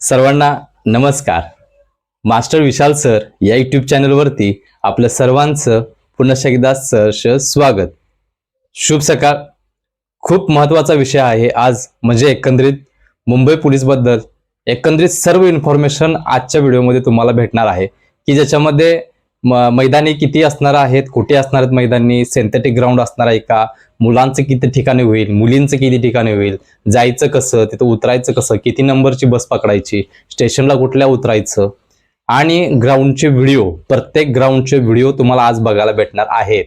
सर्वांना नमस्कार. Master Vishal sir या यूट्यूब चॅनलवरती आपलं सर्वांचं पुन्हा एकदा सहर्ष स्वागत. शुभ सकाळ. खूप महत्त्वाचा विषय आहे आज म्हणजे एकंदरीत मुंबई पोलीसबद्दल एकंदरीत सर्व इन्फॉर्मेशन आजच्या व्हिडिओमध्ये तुम्हाला भेटणार आहे. की ज्याच्यामध्ये मैदानी किती असणार आहेत? कुठे असणार आहेत मैदानी? सिंथेटिक ग्राउंड असणार आहे का? मुलांचं किती ठिकाणी होईल? मुलींचं किती ठिकाणी होईल? जायचं कसं? तिथं उतरायचं कसं? किती नंबरची बस पकडायची? स्टेशनला कुठल्या उतरायचं? आणि ग्राउंडचे व्हिडिओ प्रत्येक ग्राउंडचे व्हिडिओ तुम्हाला आज बघायला भेटणार आहेत.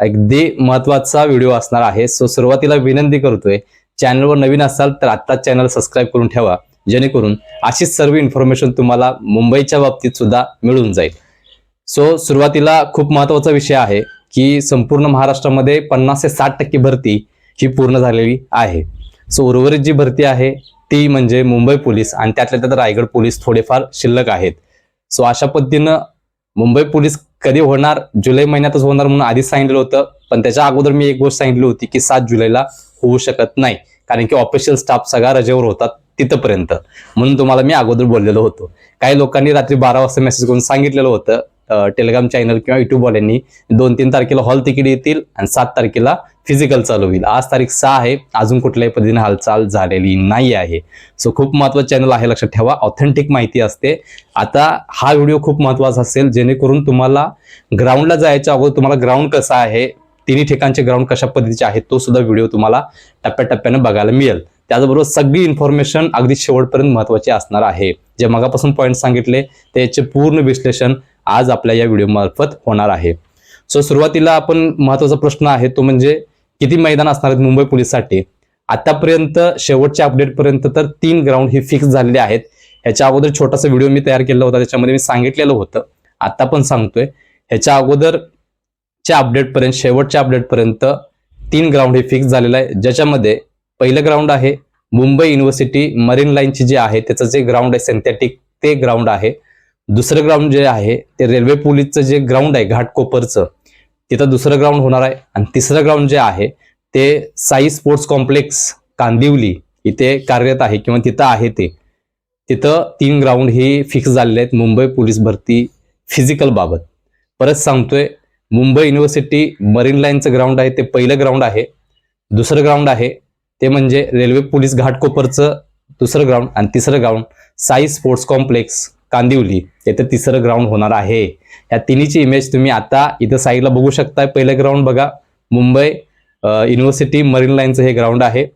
अगदी महत्त्वाचा व्हिडिओ असणार आहे. सो सुरुवातीला विनंती करतोय चॅनलवर नवीन असाल तर आत्ताच चॅनल सबस्क्राईब करून ठेवा. जेणेकरून अशीच सर्व इन्फॉर्मेशन तुम्हाला मुंबईच्या बाबतीत सुद्धा मिळून जाईल. सो सुरुवातीला खूप महत्त्वाचा विषय आहे की संपूर्ण महाराष्ट्रामध्ये पन्नास ते साठ टक्के भरती ही पूर्ण झालेली आहे. सो उर्वरित जी भरती आहे ती म्हणजे मुंबई पोलीस आणि त्यातल्या त्यात रायगड पोलीस थोडेफार शिल्लक आहेत. सो अशा पद्धतीनं मुंबई पोलीस कधी होणार? जुलै महिन्यातच होणार म्हणून आधीच सांगितलं होतं. पण त्याच्या अगोदर मी एक गोष्ट सांगितली होती की सात जुलैला होऊ शकत नाही. कारण की ऑफिशियल स्टाफ सगळा रजेवर होतात तिथपर्यंत. म्हणून तुम्हाला मी अगोदर बोललेलो होतो. काही लोकांनी रात्री बारा वाजता मेसेज करून सांगितलेलं होतं. टेलिग्राम चॅनल किंवा युट्यूबवाल्यांनी दोन तीन तारखेला हॉल तिकीट येतील आणि सात तारखेला फिजिकल चालू होईल. आज तारीख सहा आहे. अजून कुठल्याही पद्धतीने हालचाल झालेली नाही आहे. सो खूप महत्वाचं चॅनल आहे लक्षात ठेवा. ऑथेंटिक माहिती असते. आता हा व्हिडिओ खूप महत्त्वाचा असेल. जेणेकरून तुम्हाला ग्राउंडला जायच्या अगोदर तुम्हाला ग्राउंड कसं आहे तिन्ही ठिकाणचे ग्राउंड कशा पद्धतीचे आहेत तो सुद्धा व्हिडिओ तुम्हाला टप्प्याटप्प्यानं बघायला मिळेल. त्याचबरोबर सगळी इन्फॉर्मेशन अगदी शेवटपर्यंत महत्वाची असणार आहे. जे मगापासून पॉईंट सांगितले त्याचे पूर्ण विश्लेषण आज आपल्या या व्हिडिओ मार्फत होणार आहे. सो सुरुवातीला आपण महत्त्वाचा प्रश्न आहे तो म्हणजे किती मैदान असणार आहेत मुंबई पोलीससाठी? आतापर्यंत शेवटच्या अपडेटपर्यंत तर तीन ग्राउंड हे फिक्स झालेले आहेत. ह्याच्या अगोदर छोटासा व्हिडिओ मी तयार केला होता त्याच्यामध्ये मी सांगितलेलं होतं. आता पण सांगतोय. ह्याच्या अगोदरच्या अपडेटपर्यंत शेवटच्या अपडेटपर्यंत तीन ग्राउंड हे फिक्स झालेलं आहे. ज्याच्यामध्ये पहिलं ग्राउंड आहे मुंबई युनिव्हर्सिटी मरीन लाईनची जे आहे त्याचं जे ग्राउंड आहे सिंथेटिक ते ग्राउंड आहे. दुसरं ग्राउंड जे आहे ते रेल्वे पोलीसचं जे ग्राउंड आहे घाटकोपरचं तिथं दुसरं ग्राउंड होणार आहे. आणि तिसरं ग्राउंड जे आहे ते साई स्पोर्ट्स कॉम्प्लेक्स कांदिवली इथे कार्यरत आहे किंवा तिथं आहे ते. तिथं तीन ग्राउंड ही फिक्स झालेले आहेत मुंबई पोलीस भरती फिजिकल बाबत. परत सांगतोय मुंबई युनिव्हर्सिटी मरीन लाईनचं ग्राउंड आहे ते पहिलं ग्राउंड आहे. दुसरं ग्राउंड आहे ते म्हणजे रेल्वे पोलीस घाटकोपरचं दुसरं ग्राउंड आणि तिसरं ground Sai sports complex Kandivali. येथे तिसरं ग्राउंड होणार आहे. या तिन्हीची इमेज तुम्ही आता इथं साईडला बघू शकताय. पहिलं ग्राउंड बघा. मुंबई युनिव्हर्सिटी मरीन लाईनचं हे ग्राउंड आहे.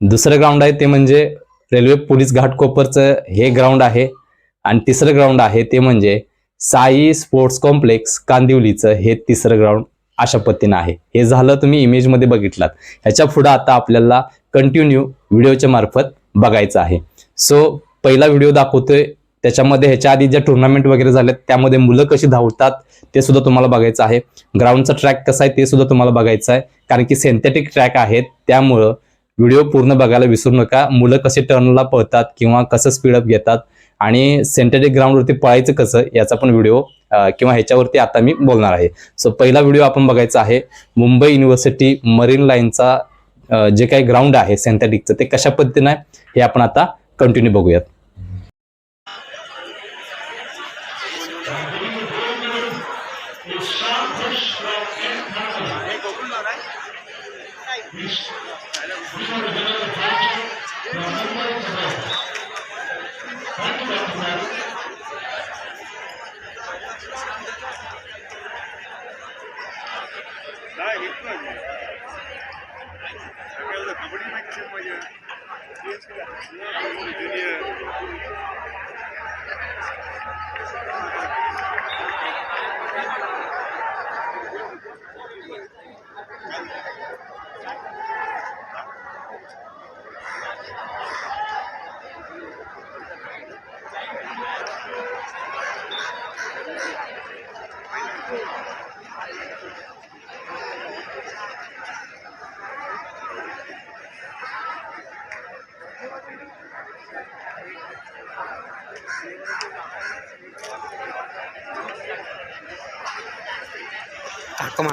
दुसरं ग्राउंड आहे ते म्हणजे रेल्वे पोलीस घाटकोपरचं हे ग्राउंड आहे. आणि तिसरं ग्राउंड आहे ते म्हणजे साई स्पोर्ट्स कॉम्प्लेक्स कांदिवलीचं हे तिसरं ग्राउंड अशा पद्धतीनं आहे. हे झालं तुम्ही इमेजमध्ये बघितलात. ह्याच्या पुढं आता आपल्याला कंटिन्यू व्हिडिओच्या मार्फत बघायचं आहे. सो पहिला व्हिडिओ दाखवतोय. त्याच्यामध्ये ह्याच्या आधी ज्या टुर्नामेंट वगैरे झाल्यात त्यामध्ये मुलं कशी धावतात ते सुद्धा तुम्हाला बघायचं आहे. ग्राउंडचा ट्रॅक कसा आहे ते सुद्धा तुम्हाला बघायचं आहे. कारण की सिंथेटिक ट्रॅक आहेत त्यामुळं व्हिडिओ पूर्ण बघायला विसरू नका. मुलं कसे टर्नला पळतात किंवा कसं स्पीडअप घेतात. आणि सिंथेटिक ग्राउंडवरती पळायचं कसं याचा पण व्हिडिओ किंवा ह्याच्यावरती आता मी बोलणार आहे. सो पहिला व्हिडिओ आपण बघायचा आहे मुंबई युनिव्हर्सिटी मरीन लाईनचा जे काही ग्राउंड आहे सिंथेटिकचं ते कशा पद्धतीनं आहे हे आपण आता कंटिन्यू बघूयात.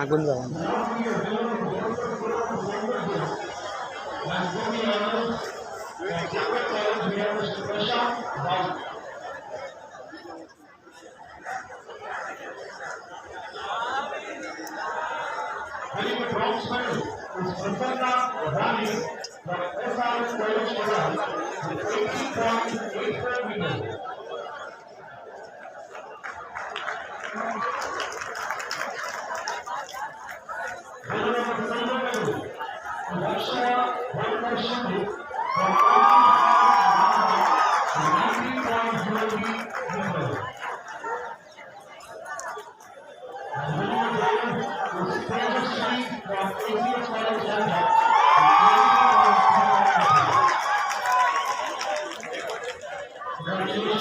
काका मागून जावा पचास नहीं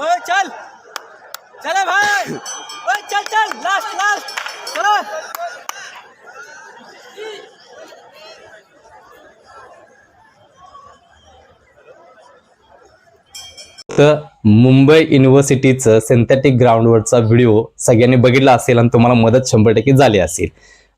ओए चल चले भाई ओए चल चल लास्ट लास्ट चलो तर मुंबई युनिव्हर्सिटीचं सिंथेटिक ग्राउंडवरचा व्हिडिओ सगळ्यांनी बघितला असेल आणि तुम्हाला मदत शंभर टक्के झाली असेल.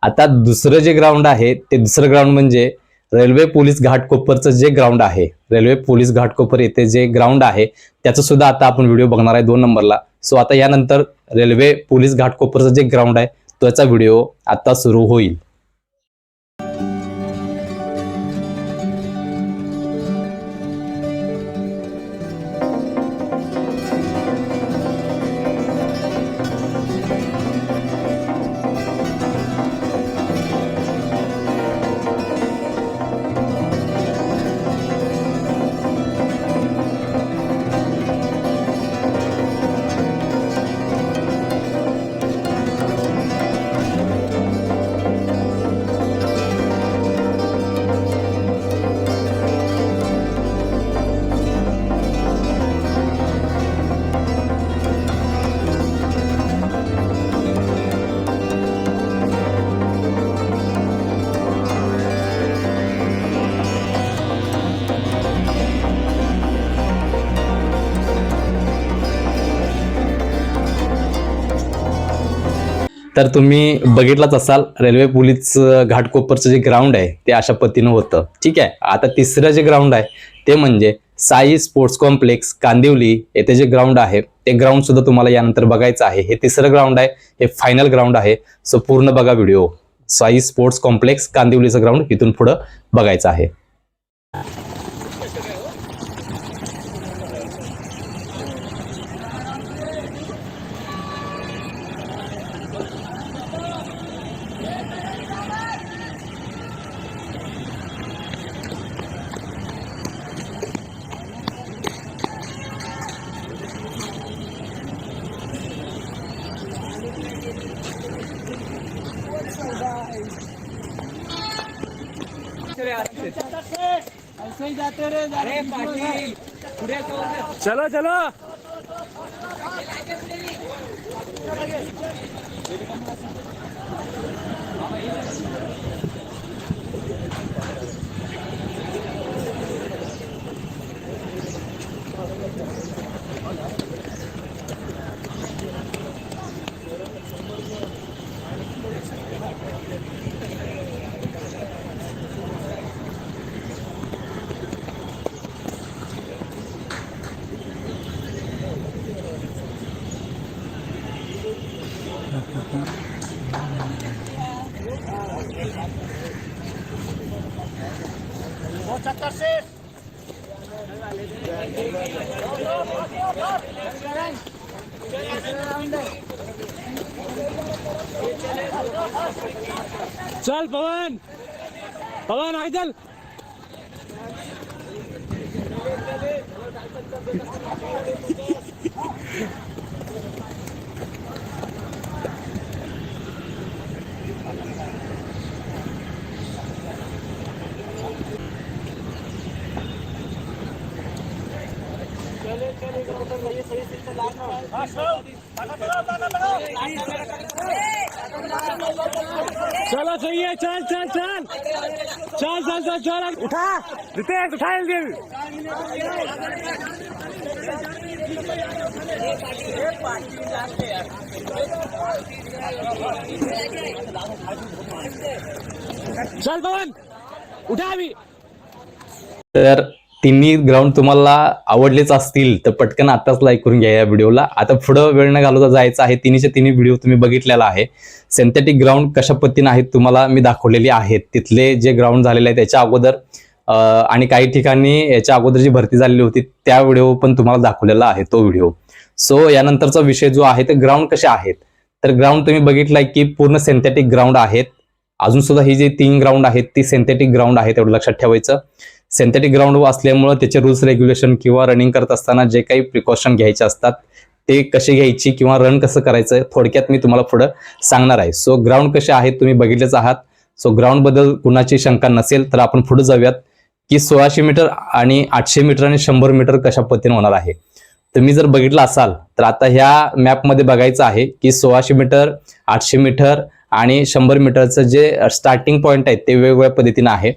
आता दुसरं जे ग्राउंड आहे ते दुसरं ग्राउंड म्हणजे रेल्वे पोलीस घाटकोपरचं जे ग्राउंड आहे रेल्वे पोलीस घाटकोपर येथे जे ग्राउंड आहे त्याचं सुद्धा आता आपण व्हिडिओ बघणार आहे दोन नंबरला. सो आता यानंतर रेल्वे पोलीस घाटकोपरचं जे ग्राउंड आहे त्याचा व्हिडिओ आता सुरू होईल. तर तुम्ही बघितलाच असाल रेल्वे पोलीस घाटकोपरचं जे ग्राउंड आहे ते अशा पद्धतीनं होतं. ठीक आहे? आता तिसरं जे ग्राउंड आहे ते म्हणजे साई स्पोर्ट्स कॉम्प्लेक्स कांदिवली येथे जे ग्राउंड आहे ते ग्राउंड सुद्धा तुम्हाला यानंतर बघायचं आहे. हे तिसरं ग्राउंड आहे हे फायनल ग्राउंड आहे. सो पूर्ण बघा व्हिडिओ साई स्पोर्ट्स कॉम्प्लेक्स कांदिवलीचं ग्राउंड इथून पुढं बघायचं आहे. चल पवन पवन आगे चल चलो सही है चल चल चल. चल चल चल चल. उठा. रितेश उठा जल्दी. चल पवन. उठा अभी. तर तिन्ही ग्राउंड तुम्हाला आवडलेच असतील तर पटकन आताच लाईक करून घ्या या व्हिडिओला आता पुढं वेळ न घालवता जायचं आहे तिन्हीचे तिन्ही व्हिडिओ तुम्ही बघितलेला आहे. सिंथेटिक ग्राउंड कशा पद्धतीनं आहेत तुम्हाला मी दाखवलेली आहेत. तिथले जे ग्राउंड झालेले आहे त्याच्या अगोदर आणि काही ठिकाणी याच्या अगोदर जी भरती झालेली होती त्या व्हिडिओ पण तुम्हाला दाखवलेला आहे तो व्हिडिओ सो यानंतरचा विषय जो आहे ते ग्राउंड कसे आहेत? तर ग्राउंड तुम्ही बघितलाय की पूर्ण सिंथेटिक ग्राउंड आहेत. अजून सुद्धा ही जी तीन ग्राउंड आहेत ती सिंथेटिक ग्राउंड आहेत एवढं लक्षात ठेवायचं. सिंथेटिक ग्राउंड असल्यामुळं त्याचे रूल्स रेग्युलेशन किंवा रनिंग करत असताना जे काही प्रिकॉशन घ्यायचे असतात ते कसे घ्यायची किंवा रन कसं करायचं थोडक्यात मी तुम्हाला पुढं सांगणार आहे. सो ग्राउंड कसे आहेत तुम्ही बघितलेच आहात. सो ग्राउंडबद्दल कुणाची शंका नसेल तर आपण पुढे जाऊयात की सोळाशे मीटर आणि आठशे मीटर आणि शंभर मीटर कशा पद्धतीने होणार आहे. तुम्ही जर बघितलं असाल तर आता ह्या मॅपमध्ये बघायचं आहे की सोळाशे मीटर आठशे मीटर आणि शंभर मीटरचं जे स्टार्टिंग पॉईंट आहे ते वेगवेगळ्या पद्धतीनं आहे.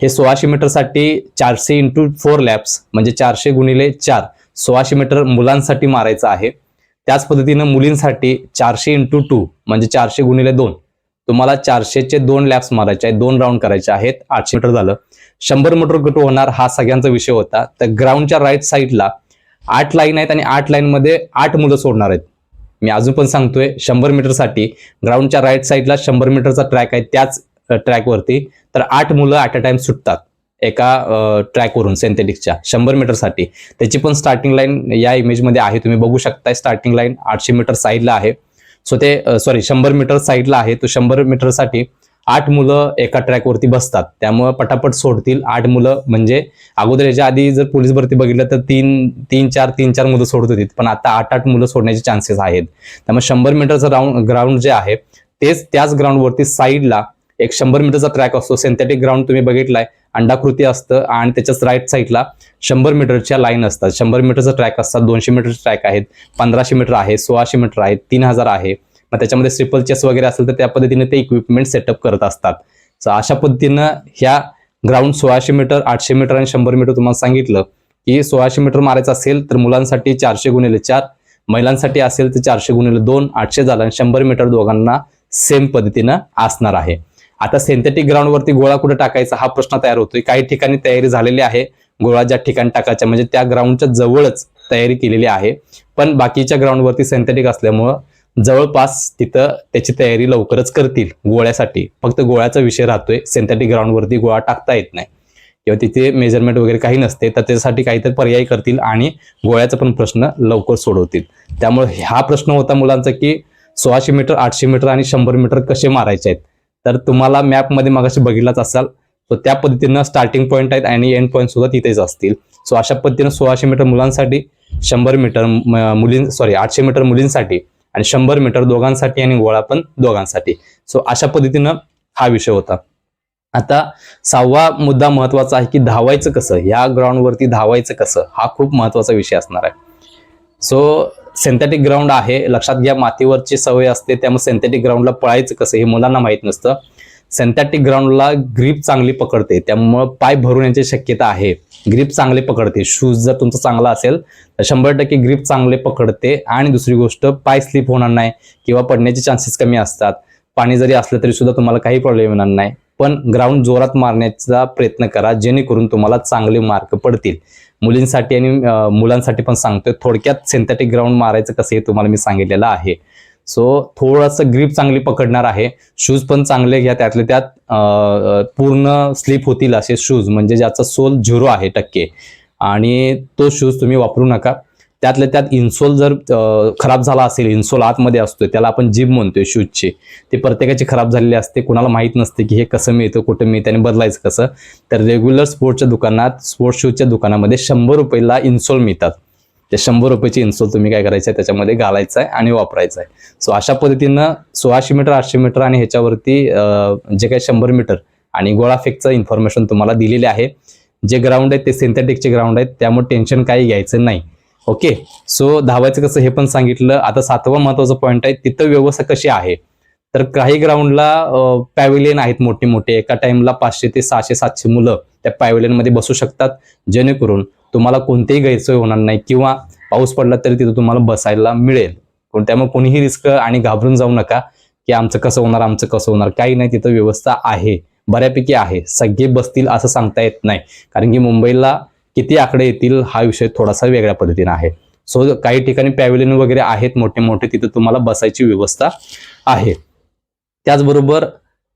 हे सोळाशे मीटरसाठी चारशे इंटू फोर लॅप्स म्हणजे चारशे गुणिले चार सोळाशे मीटर मुलांसाठी मारायचं आहे. त्याच पद्धतीनं मुलींसाठी चारशे इंटू टू म्हणजे चारशे गुणिले दोन तुम्हाला चारशेचे दोन लॅप्स मारायचे आहेत दोन राऊंड करायचे आहेत आठशे मीटर झालं. शंभर मीटर कुठं होणार हा सगळ्यांचा विषय होता. तर ग्राउंडच्या राईट साईडला आठ लाईन आहेत आणि आठ लाईनमध्ये आठ मुलं सोडणार आहेत. मी अजून पण सांगतोय शंभर मीटरसाठी ग्राउंडच्या राईट साईडला शंभर मीटरचा ट्रॅक आहे त्याच ट्रॅकवरती तर आठ मुलं ॲट अ टाइम सुटतात एका ट्रॅकवरून सिंथेटिकच्या शंभर मीटरसाठी त्याची पण स्टार्टिंग लाईन या इमेजमध्ये आहे तुम्ही बघू शकताय स्टार्टिंग लाईन आठशे मीटर साईडला आहे. सो ते सॉरी शंभर मीटर साईडला आहे तो शंभर मीटरसाठी आठ मुलं एका ट्रॅकवरती बसतात. त्यामुळं पटापट सोडतील आठ मुलं म्हणजे अगोदर याच्या आधी जर पोलीस भरती बघितलं तर तीन तीन चार तीन चार मुलं सोडत होती पण आता आठ आठ मुलं सोडण्याचे चान्सेस आहेत. त्यामुळे शंभर मीटरचं राऊंड ग्राउंड जे आहे तेच त्याच ग्राउंडवरती साईडला एक शंभर मीटरचा ट्रॅक असतो. सिंथेटिक ग्राउंड तुम्ही बघितलाय. अंडाकृती असतं आणि त्याच्याच राईट साईडला शंभर मीटरच्या लाईन असतात. शंभर मीटरचा ट्रॅक असतात. दोनशे मीटरचे ट्रॅक आहेत. पंधराशे मीटर आहे. सोळाशे मीटर आहे. तीन हजार आहे. मग त्याच्यामध्ये स्ट्रिपल चेस वगैरे असेल तर त्या पद्धतीने ते इक्विपमेंट सेटअप करत असतात. सो अशा पद्धतीनं ह्या ग्राउंड सोळाशे मीटर आठशे मीटर आणि शंभर मीटर तुम्हाला सांगितलं की सोळाशे मीटर मारायचं असेल तर मुलांसाठी चारशे गुणिले चार महिलांसाठी असेल तर चारशे गुणिले दोन आठशे झालं आणि शंभर मीटर दोघांना सेम पद्धतीनं असणार आहे. आता सिंथेटिक ग्राउंडवरती गोळा कुठे टाकायचा हा प्रश्न तयार होतोय. काही ठिकाणी तयारी झालेली आहे. गोळा ज्या ठिकाणी टाकायच्या म्हणजे त्या ग्राउंडच्या जवळच तयारी केलेली आहे. पण बाकीच्या ग्राउंडवरती सिंथेटिक असल्यामुळं जवळपास तिथं त्याची तयारी लवकरच करतील गोळ्यासाठी. फक्त गोळ्याचा विषय राहतोय. सिंथेटिक ग्राउंडवरती गोळा टाकता येत नाही. किंवा तिथे मेजरमेंट वगैरे काही नसते तर त्याच्यासाठी काहीतरी पर्याय करतील आणि गोळ्याचा पण प्रश्न लवकर सोडवतील. त्यामुळे हा प्रश्न होता मुलांचा की सोळाशे मीटर आठशे मीटर आणि शंभर मीटर कसे मारायचे आहेत? तर तुम्हाला मॅपमध्ये मागाशी बघितलाच असाल. सो त्या पद्धतीनं स्टार्टिंग पॉईंट आहेत आणि एंड पॉईंट सुद्धा तिथेच असतील. सो अशा पद्धतीनं सोळाशे मीटर मुलांसाठी शंभर मीटर मुलीं सॉरी आठशे मीटर मुलींसाठी आणि शंभर मीटर दोघांसाठी आणि गोळा पण दोघांसाठी. सो अशा पद्धतीनं हा विषय होता. आता सहावा मुद्दा महत्त्वाचा आहे की धावायचं कसं? ह्या ग्राउंडवरती धावायचं कसं? हा खूप महत्त्वाचा विषय असणार आहे. सो सिंथेटिक ग्राउंड आहे. लक्षात घ्या मातीवरची सवय असते त्यामुळे सिंथेटिक ग्राउंडला पळायचं कसं हे मुलांना माहीत नसतं. सिंथेटिक ग्राउंडला ग्रीप चांगली पकडते त्यामुळं पाय भरून याची शक्यता आहे. ग्रीप चांगले पकडते. शूज जर तुमचा चांगला असेल तर शंभर टक्के ग्रीप चांगले पकडते. आणि दुसरी गोष्ट पाय स्लिप होणार नाही किंवा पडण्याचे चान्सेस कमी असतात. पाणी जरी असलं तरी सुद्धा तुम्हाला काही प्रॉब्लेम येणार नाही. पण ग्राउंड जोरात मारण्याचा प्रयत्न करा जेणेकरून तुम्हाला चांगले मार्क पडतील. मुलींसाठी आणि मुलांसाठी पण सांगतोय. थोडक्यात सिंथेटिक ग्राउंड मारायचं कसं हे तुम्हाला मी सांगितलेलं आहे. सो थोडंसं ग्रीप चांगली पकडणार आहे. शूज पण चांगले घ्या. त्यातले त्यात पूर्ण स्लिप होतील असे शूज म्हणजे ज्याचा सोल झिरो आहे टक्के. आणि तो शूज तुम्ही वापरू नका. त्यातल्या त्यात इन्सोल जर खराब झाला असेल इन्सोल आतमध्ये असतोय त्याला आपण जिम म्हणतोय शूजची. ते प्रत्येकाची खराब झालेली असते कुणाला माहीत नसते की हे कसं मिळतं कुठं मिळतं आणि बदलायचं कसं. तर रेग्युलर स्पोर्टच्या दुकानात स्पोर्ट्स शूजच्या दुकानामध्ये शंभर रुपयाला इन्सोल मिळतात. ते शंभर रुपयाची इन्सोल तुम्ही काय करायचं आहे? त्याच्यामध्ये घालायचं आहे आणि वापरायचं आहे. सो अशा पद्धतीनं सोळाशे मीटर आठशे मीटर आणि ह्याच्यावरती जे काही शंभर मीटर आणि गोळाफेकचं इन्फॉर्मेशन तुम्हाला दिलेले आहे. जे ग्राउंड आहेत ते सिंथेटिकचे ग्राउंड आहेत त्यामुळे टेन्शन काही घ्यायचं नाही. ओके सो धावायचं कसं हे पण सांगितलं. आता सातवा महत्त्वाचा पॉईंट आहे तिथं व्यवस्था कशी आहे? तर काही ग्राउंडला पॅव्हिलियन आहेत मोठे मोठे. एका टाइमला पाचशे ते सहाशे सातशे मुलं त्या पॅवेलियनमध्ये बसू शकतात. जेणेकरून तुम्हाला कोणतेही गैरसोय होणार नाही किंवा पाऊस पडला तरी तिथं तुम्हाला बसायला मिळेल. त्यामुळे कोणीही रिस्क आणि घाबरून जाऊ नका की आमचं कसं होणार आमचं कसं होणार. काही नाही तिथं व्यवस्था आहे. बऱ्यापैकी आहे. सगळे बसतील असं सांगता येत नाही. कारण की मुंबईला किती आकडे येतील हा विषय थोडासा वेगळ्या पद्धतीने आहे. सो काही ठिकाणी पॅव्हिलियन वगैरे आहेत मोठे मोठे तिथं तुम्हाला बसायची व्यवस्था आहे. त्याचबरोबर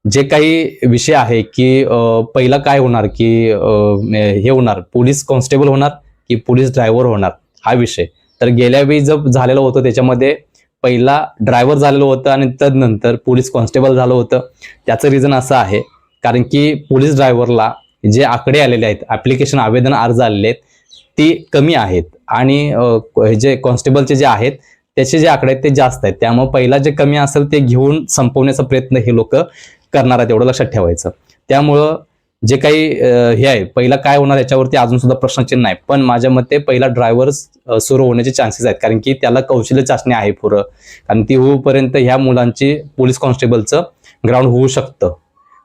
जे काही विषय आहे की पहिला काय होणार की हे होणार पोलीस कॉन्स्टेबल होणार की पोलीस ड्रायव्हर होणार हा विषय. तर गेल्या वेळी जर झालेलं होतं त्याच्यामध्ये पहिला ड्रायव्हर झालेलं होतं आणि तदनंतर पोलीस कॉन्स्टेबल झालं होतं. त्याचं रिझन असं आहे कारण की पोलीस ड्रायव्हरला जे आकडे आलेले आहेत ॲप्लिकेशन आवेदन अर्ज आलेले आहेत ती कमी आहेत. आणि हे जे कॉन्स्टेबलचे जे आहेत त्याचे जे आकडे आहेत ते जास्त आहेत. त्यामुळे पहिला जे कमी असेल ते घेऊन संपवण्याचा प्रयत्न हे लोक करणार आहेत एवढं लक्षात ठेवायचं. त्यामुळं जे काही हे आहे पहिला काय होणार याच्यावरती अजून सुद्धा प्रश्नचिन्ह आहे पण माझ्या मते पहिला ड्रायव्हर सुरू होण्याचे चान्सेस आहेत. कारण की त्याला कौशल्य चाचणी आहे पुरं. कारण ती होऊपर्यंत ह्या मुलांची पोलीस कॉन्स्टेबलचं ग्राउंड होऊ शकतं.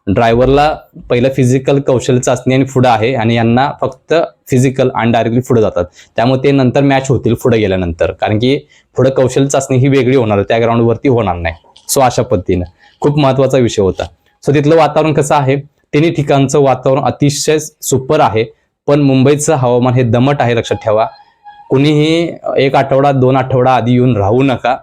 ड्रायव्हरला पहिलं फिजिकल कौशल्य चाचणी आणि पुढं आहे आणि यांना फक्त फिजिकल आणि डायरेक्टली पुढे जातात. त्यामुळे ते नंतर मॅच होतील पुढे गेल्यानंतर. कारण की पुढे कौशल्य चाचणी ही वेगळी होणार आहे, त्या ग्राउंडवरती होणार नाही. सो अशा पद्धतीनं. खूप महत्त्वाचा विषय होता. सो तिथलं वातावरण कसं आहे? तिन्ही ठिकाणचं वातावरण अतिशय सुपर आहे. पण मुंबईचं हवामान हे दमट आहे लक्षात ठेवा. कुणीही एक आठवडा दोन आठवडा आधी येऊन राहू नका.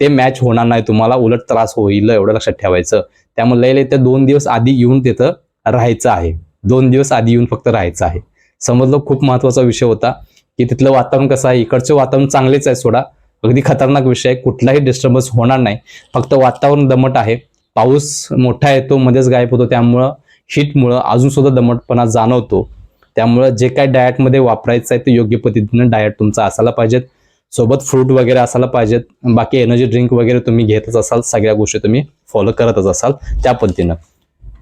ते मॅच होणार नाही. तुम्हाला उलट त्रास होईल एवढं लक्षात ठेवायचं. त्यामुळे लय ते दोन दिवस आधी येऊन तिथं राहायचं आहे. दोन दिवस आधी येऊन फक्त राहायचं आहे. समजलं? खूप महत्त्वाचा विषय होता की तिथलं वातावरण कसं आहे? इकडचं वातावरण चांगलेच आहे सोडा. अगदी खतरनाक विषय आहे. कुठलाही डिस्टर्बन्स होणार नाही. फक्त वातावरण दमट आहे. पाऊस मोठा येतो मध्येच गायब होतो. त्यामुळं हीटमुळं अजून सुद्धा दमटपणा जाणवतो. त्यामुळं जे काय डाएटमध्ये वापरायचं आहे ते योग्य पद्धतीनं डायट तुमचा असायला पाहिजेत. सोबत फ्रूट वगैरे असायला पाहिजेत. बाकी एनर्जी ड्रिंक वगैरे तुम्ही घेतच असाल सगळ्या गोष्टी तुम्ही फॉलो करतच असाल त्या पद्धतीनं.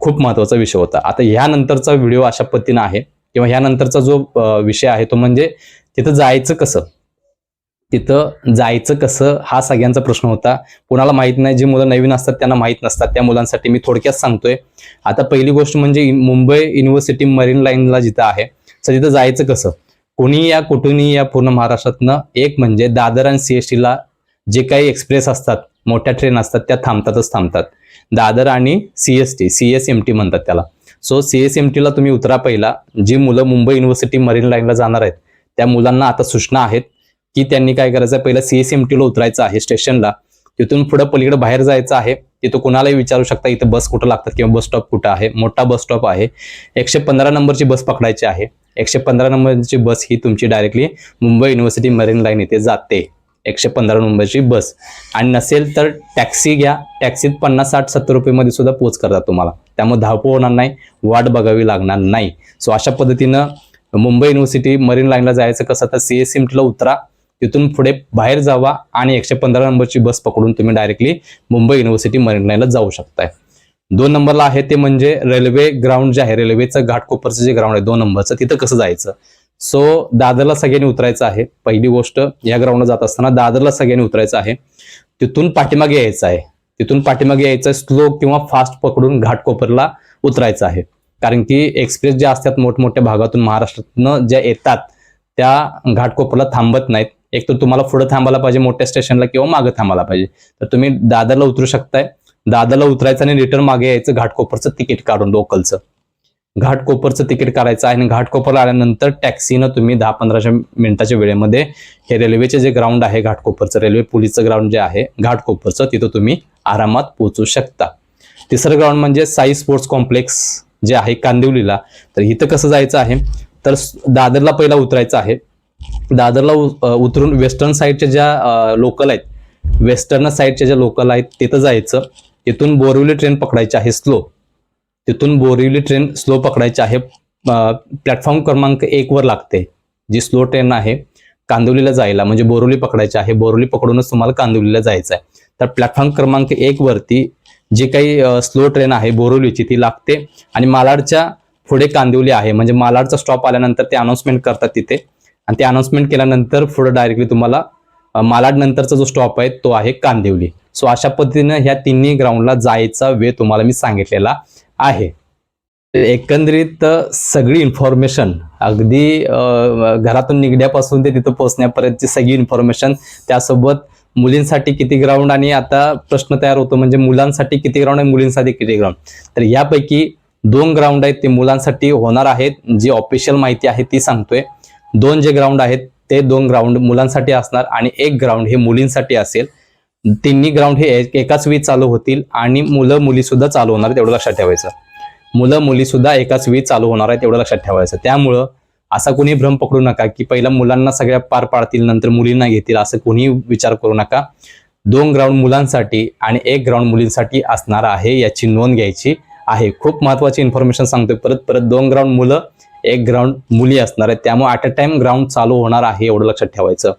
खूप महत्त्वाचा विषय होता. आता ह्यानंतरचा व्हिडिओ अशा पद्धतीनं आहे किंवा ह्यानंतरचा जो विषय आहे तो म्हणजे तिथं जायचं कसं? तिथं जायचं कसं? हा सगळ्यांचा प्रश्न होता. कोणाला माहीत नाही जी मुलं नवीन असतात त्यांना माहीत नसतात. त्या मुलांसाठी मी थोडक्यात सांगतोय. आता पहिली गोष्ट म्हणजे मुंबई युनिव्हर्सिटी मरीन लाईनला जिथं आहे तर तिथं जायचं कसं? कोणी या कुठूनही या पूर्ण महाराष्ट्रातनं एक म्हणजे दादर आणि सीएसटीला जे काही एक्सप्रेस असतात मोठ्या ट्रेन असतात त्या थांबतातच थांबतात. दादर आणि सीएसटी सीएस एम टी म्हणतात त्याला. सो सीएस एम टीला तुम्ही उतरा पहिला. जी मुलं मुंबई युनिव्हर्सिटी मरीन लाईनला जाणार आहेत त्या मुलांना आता सूचना आहेत की त्यांनी काय करायचं आहे पहिला सीएस एम टीला उतरायचं आहे स्टेशनला तिथून पुढे पलीकडे बाहेर जायचं आहे तिथं कुणालाही विचारू शकता इथं बस कुठं लागतात किंवा बस स्टॉप कुठं आहे मोठा बस स्टॉप आहे. एकशे पंधरा नंबरची बस पकडायची आहे. एकशे पंधरा नंबरची बस ही तुमची directly Mumbai university marine line इथे जाते. एकशे पंधरा नंबरची बस. आणि नसेल तर टॅक्सी घ्या. टॅक्सीत पन्नास साठ सत्तर रुपयेमध्ये सुद्धा पोच करतात तुम्हाला. त्यामुळे धावपळ होणार नाही वाट बघावी लागणार नाही. सो अशा पद्धतीनं मुंबई युनिव्हर्सिटी मरीन लाईनला जायचं कसं? तर सी एस टीला उतरा. तिथून पुढे बाहेर जावा आणि एकशे पंधरा नंबरची बस पकडून तुम्ही डायरेक्टली मुंबई युनिव्हर्सिटी मरीन जाऊ शकताय. दोन नंबरला आहे ते म्हणजे रेल्वे ग्राउंड जे आहे रेल्वेचं घाटकोपरचं जे ग्राउंड आहे दोन नंबरचं तिथं कसं जायचं? सो दादरला सगळ्यांनी उतरायचं आहे. पहिली गोष्ट या ग्राउंडला जात असताना दादरला सगळ्यांनी उतरायचं आहे. तिथून पाठीमागे यायचं आहे. तिथून पाठीमागे यायचं स्लो किंवा फास्ट पकडून घाटकोपरला उतरायचं आहे. कारण की एक्सप्रेस ज्या असतात मोठमोठ्या भागातून महाराष्ट्रातनं ज्या येतात त्या घाटकोपरला थांबत नाहीत. एक तर तुम्हाला पुढे थांबायला पाहिजे मोठ्या स्टेशनला किंवा मागे थांबायला पाहिजे. तर तुम्ही दादरला उतरू शकताय. दादरला उतरायचं आणि रिटर्न मागे यायचं घाटकोपरचं तिकीट काढून लोकलचं. घाटकोपरचं तिकीट काढायचं आहे आणि घाटकोपरला आल्यानंतर टॅक्सीनं तुम्ही दहा पंधराच्या मिनिटाच्या वेळेमध्ये हे रेल्वेचे जे ग्राउंड आहे घाटकोपरचं रेल्वे पोलीसचं ग्राउंड जे आहे घाटकोपरचं तिथं तुम्ही आरामात पोहोचू शकता. तिसरं ग्राउंड म्हणजे साई स्पोर्ट्स कॉम्प्लेक्स जे आहे कांदिवलीला. तर इथं कसं जायचं आहे? तर दादरला पहिला उतरायचं आहे. दादरला उ- उतरून वेस्टर्न साईडच्या ज्या लोकल आहेत वेस्टर्न साईडच्या ज्या लोकल आहेत तिथं जायचं. तिथून बोरिवली ट्रेन पकडायची आहे स्लो तिथून बोरिवली ट्रेन स्लो पकडायची आहे. प्लॅटफॉर्म क्रमांक एक वर लागते जी स्लो ट्रेन आहे कांदिवलीला जायला. म्हणजे बोरिवली पकडायची आहे. बोरिवली पकडूनच तुम्हाला कांदिवलीला जायचं आहे तर प्लॅटफॉर्म क्रमांक एक वरती जी काही स्लो ट्रेन आहे बोरिवलीची ती लागते. आणि मालाडच्या पुढे कांदिवली आहे. म्हणजे मालाडचा स्टॉप आल्यानंतर ते अनाऊन्समेंट करतात तिथे. आणि ते अनाऊन्समेंट केल्यानंतर पुढे डायरेक्टली तुम्हाला मालाड नंतरचा जो स्टॉप आहे तो आहे कांदिवली. सो अशा पद्धतीनं ह्या तिन्ही ग्राउंडला जायचा वे तुम्हाला मी सांगितलेला आहे. एकंदरीत सगळी इन्फॉर्मेशन अगदी घरातून निघण्यापासून ते तिथं पोहोचण्यापर्यंतची सगळी इन्फॉर्मेशन त्यासोबत मुलींसाठी किती ग्राउंड आणि आता प्रश्न तयार होतो म्हणजे मुलांसाठी किती ग्राउंड आणि मुलींसाठी किती ग्राउंड तर यापैकी दोन ग्राउंड आहेत ते मुलांसाठी होणार आहेत. जी ऑफिशियल माहिती आहे ती सांगतोय. दोन जे ग्राउंड आहेत ते दोन ग्राउंड मुलांसाठी असणार आणि एक ग्राउंड हे मुलींसाठी असेल. तिन्ही ग्राउंड हे एकाच वेळी चालू होतील आणि मुलं मुली सुद्धा चालू होणार तेवढं लक्षात ठेवायचं. मुलं मुली सुद्धा एकाच वेळी चालू होणार आहे तेवढं लक्षात ठेवायचं. त्यामुळं असा कोणी भ्रम पकडू नका की पहिला मुलांना सगळ्या पार पाडतील नंतर मुलींना घेतील असं कोणी विचार करू नका. दोन ग्राउंड मुलांसाठी आणि एक ग्राउंड मुलींसाठी असणार आहे याची नोंद घ्यायची आहे. खूप महत्वाची इन्फॉर्मेशन सांगतोय. परत परत दोन ग्राउंड मुलं एक ग्राउंड मुली असणार आहेत. त्यामुळे ॲट अ टाइम ग्राउंड चालू होणार आहे एवढं लक्षात ठेवायचं.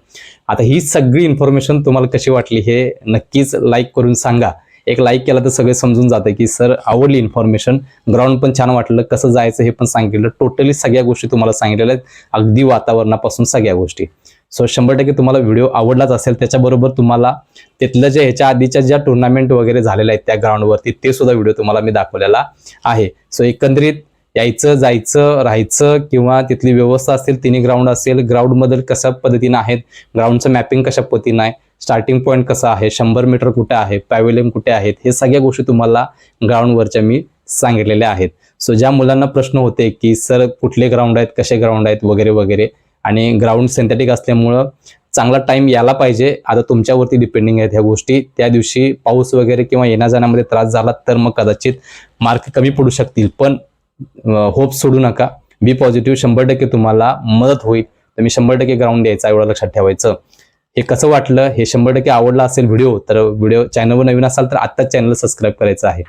आता ही सगळी इन्फॉर्मेशन तुम्हाला कशी वाटली हे नक्कीच लाईक करून सांगा. एक लाईक केला तर सगळे समजून जातं की सर आवडली इन्फॉर्मेशन ग्राउंड पण छान वाटलं. कसं जायचं हे पण सांगितलं. टोटली सगळ्या गोष्टी तुम्हाला सांगितलेल्या आहेत. अगदी वातावरणापासून सगळ्या गोष्टी. सो शंभर टक्के तुम्हाला व्हिडिओ आवडलाच असेल. त्याच्याबरोबर तुम्हाला तिथलं जे ह्याच्या आधीच्या ज्या टुर्नामेंट वगैरे झालेल्या आहेत त्या ग्राउंडवरती ते सुद्धा व्हिडिओ तुम्हाला मी दाखवलेला आहे. सो एकंदरीत यायचं जायचं राहायचं किंवा तिथली व्यवस्था असेल तिन्ही ग्राउंड असेल ग्राउंडमध्ये कशा पद्धतीनं आहेत ग्राउंडचं मॅपिंग कशा पद्धतीनं आहे स्टार्टिंग पॉईंट कसा आहे शंभर मीटर कुठे आहे पॅव्हिलियन कुठे आहेत हे सगळ्या गोष्टी तुम्हाला ग्राउंडवरच्या मी सांगितलेल्या आहेत. सो ज्या मुलांना प्रश्न होते की सर कुठले ग्राउंड आहेत कसे ग्राउंड आहेत? वगैरे वगैरे. आणि ग्राउंड सिंथेटिक असल्यामुळं चांगला टाइम यायला पाहिजे. आता तुमच्यावरती डिपेंडिंग आहेत ह्या गोष्टी. त्या दिवशी पाऊस वगैरे किंवा येण्या जाण्यामध्ये त्रास झाला तर मग कदाचित मार्क कमी पडू शकतील. पण होप सोडू नका. बी पॉझिटिव्ह शंभर टक्के तुम्हाला मदत होईल. तुम्ही शंभर टक्के ग्राउंड द्यायचा एवढं लक्षात ठेवायचं. हे कसं वाटलं? हे शंभर टक्के आवडला असेल व्हिडिओ तर व्हिडिओ चॅनलवर नवीन असाल तर आत्ताच चॅनल सबस्क्राईब करायचं आहे.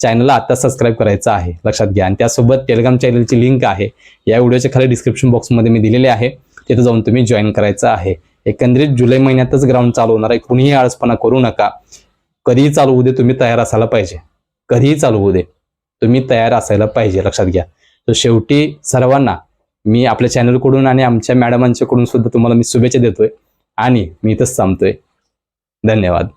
चॅनलला आत्ता सबस्क्राईब करायचं आहे लक्षात घ्या. आणि त्यासोबत टेलिग्राम चॅनलची लिंक आहे. या व्हिडिओच्या खाली डिस्क्रिप्शन बॉक्समध्ये मी दिलेले आहे. तिथे जाऊन तुम्ही जॉईन करायचं आहे. एकंदरीत जुलै महिन्यातच ग्राउंड चालू होणार आहे. कुणीही आळसपणा करू नका. कधीही चालू होऊ दे तुम्ही तयार असायला पाहिजे. कधीही चालू होऊ दे. तुम्ही तयार असायला पाहिजे लक्षात घ्या. तर शेवटी सर्वांना मी आपल्या चॅनलकडून आणि आमच्या मॅडमांच्याकडून सुद्धा तुम्हाला मी शुभेच्छा देतोय आणि मी इथंच थांबतोय धन्यवाद.